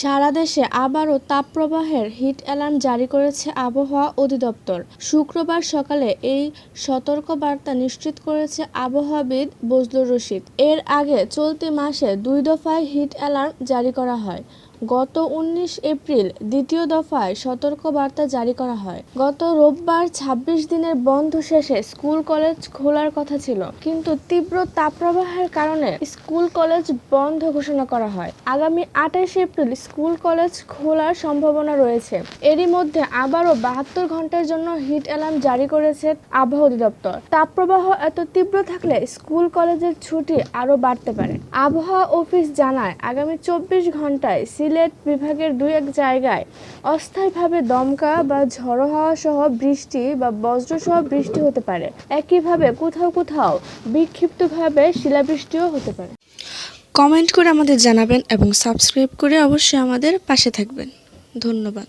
সারা দেশে আবারও তাপপ্রবাহের hit alarm জারি করেছে আবহাওয়া অধিদপ্তর। শুক্রবার সকালে এই সতর্কবার্তা নিশ্চিত করেছে আবহাওয়াবিদ বজলুর রশিদ। এর আগে চলতি মাসে দুই দফায় হিট অ্যালার্ম জারি করা হয়। গত উনিশ এপ্রিল দ্বিতীয় দফায় সতর্কবার্তা জারি করা হয়। গত রোববার ২৬ দিনের বন্ধ শেষে স্কুল কলেজ খোলার কথা ছিল, কিন্তু তীব্র তাপপ্রবাহের কারণে স্কুল কলেজ বন্ধ ঘোষণা করা হয়। আগামী আঠাশ এপ্রিল স্কুল কলেজ খোলার সম্ভাবনা রয়েছে। এরই মধ্যে আবারও বাহাত্তর ঘণ্টার জন্য হিট অ্যালার্ম জারি করেছে আবহাওয়া অধিদপ্তর। তাপপ্রবাহ এত তীব্র থাকলে স্কুল কলেজের ছুটি আরও বাড়তে পারে। আবহাওয়া অফিস জানায়, আগামী চব্বিশ ঘন্টায় সিলেট বিভাগের দুই এক জায়গায় অস্থায়ীভাবে দমকা বা ঝড়ো হাওয়া সহ বৃষ্টি বা বজ্রসহ বৃষ্টি হতে পারে। একইভাবে কোথাও কোথাও বিক্ষিপ্তভাবে শিলাবৃষ্টিও হতে পারে। কমেন্ট করে আমাদের জানাবেন এবং সাবস্ক্রাইব করে অবশ্যই আমাদের পাশে থাকবেন। ধন্যবাদ।